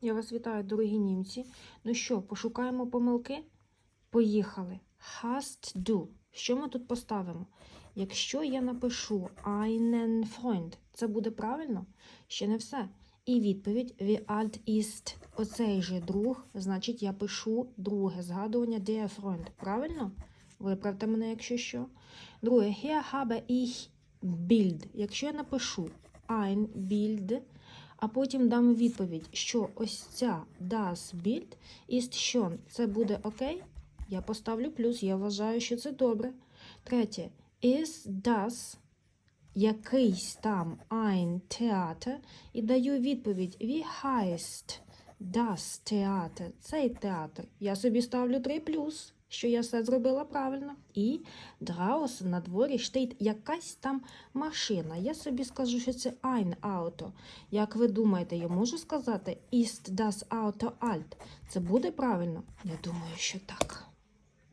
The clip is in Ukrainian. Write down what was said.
Я вас вітаю, дорогі німці. Ну що, пошукаємо помилки? Поїхали. Hast du. Що ми тут поставимо? Якщо я напишу einen Freund, це буде правильно? Ще не все. І відповідь wie alt ist оцей же друг, значить я пишу друге згадування der Freund. Правильно? Виправте мене, якщо що. Друге, hier habe ich Bild. Якщо я напишу ein Bild, а потім дам відповідь, що ось ця das Bild ist schon. Це буде окей? Я поставлю плюс, я вважаю, що це добре. Третє, is das якийсь там ein Theater і даю відповідь wie heißt das Theater, цей театр. Я собі ставлю 3 плюс, що я все зробила правильно. І драус на дворі steht якась там машина. Я собі скажу, що це ein Auto. Як ви думаєте, я можу сказати ist das Auto alt? Це буде правильно? Я думаю, що так.